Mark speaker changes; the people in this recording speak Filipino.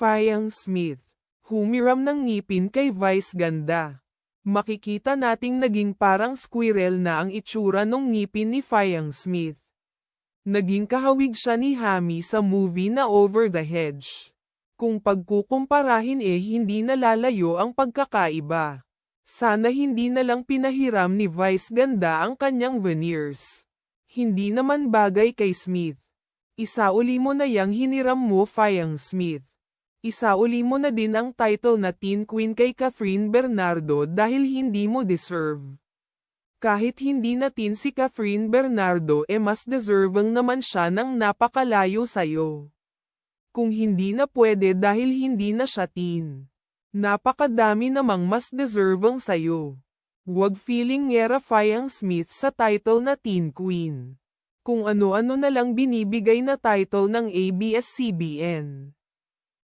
Speaker 1: Fayang Smith. Humiram ng ngipin kay Vice ganda. Makikita nating naging parang squirrel na ang itsura ng ngipin ni Fayang Smith. Naging kahawig siya ni Hami sa movie na Over the Hedge. Kung pagkukumparahin eh hindi nalalayo ang pagkakaiba. Sana hindi na lang pinahiram ni Vice ganda ang kanyang veneers. Hindi naman bagay kay Smith. Isauli mo na yang hiniram mo Fayang Smith. Isauli mo na din ang title na Teen Queen kay Catherine Bernardo dahil hindi mo deserve. Kahit hindi natin si Catherine Bernardo e mas deserving naman siya ng napakalayo sayo. Kung hindi na pwede dahil hindi na siya teen. Napakadami namang mas deserving sayo. Huwag feeling ngera Fayang Smith sa title na Teen Queen. Kung ano-ano na lang binibigay na title ng ABS-CBN.